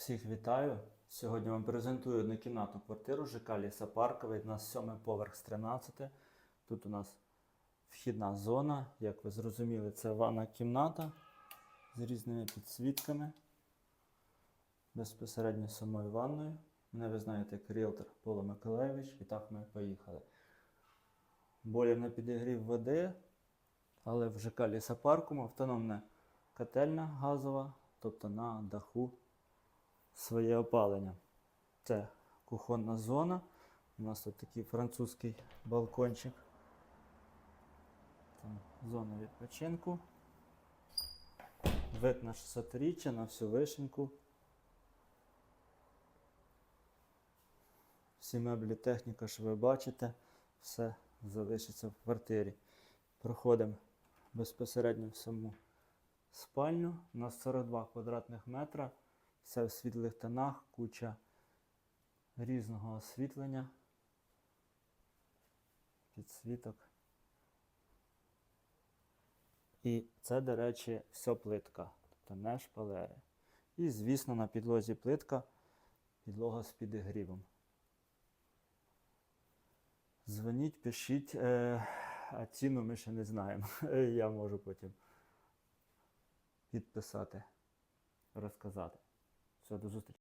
Всіх вітаю! Сьогодні вам презентую однокімнатну квартиру ЖК Ліса Парковий. У нас сьомий поверх з 13. Тут у нас вхідна зона. Як ви зрозуміли, це ванна кімната з різними підсвітками. Безпосередньо самою ванною. Мене ви знаєте як ріелтор Павло Миколаєвич. І так ми поїхали. Бойлер на підігрів води, але в ЖК Лісопаркому автономна котельня газова, тобто на даху своє опалення. Це кухонна зона. У нас тут такий французький балкончик. Там зона відпочинку. Вид на 600-річчя, на всю вишеньку. Всі меблі, техніка, що ви бачите, все залишиться в квартирі. Проходимо безпосередньо в саму спальню. У нас 42 квадратних метра. Все в світлих тонах, куча різного освітлення, підсвіток. І це, до речі, все плитка, тобто не шпалери. І, звісно, на підлозі плитка, підлога з підігрівом. Дзвоніть, пишіть, е, а ціну ми ще не знаємо. Я можу потім підписати, розказати. Все, до зустрічі.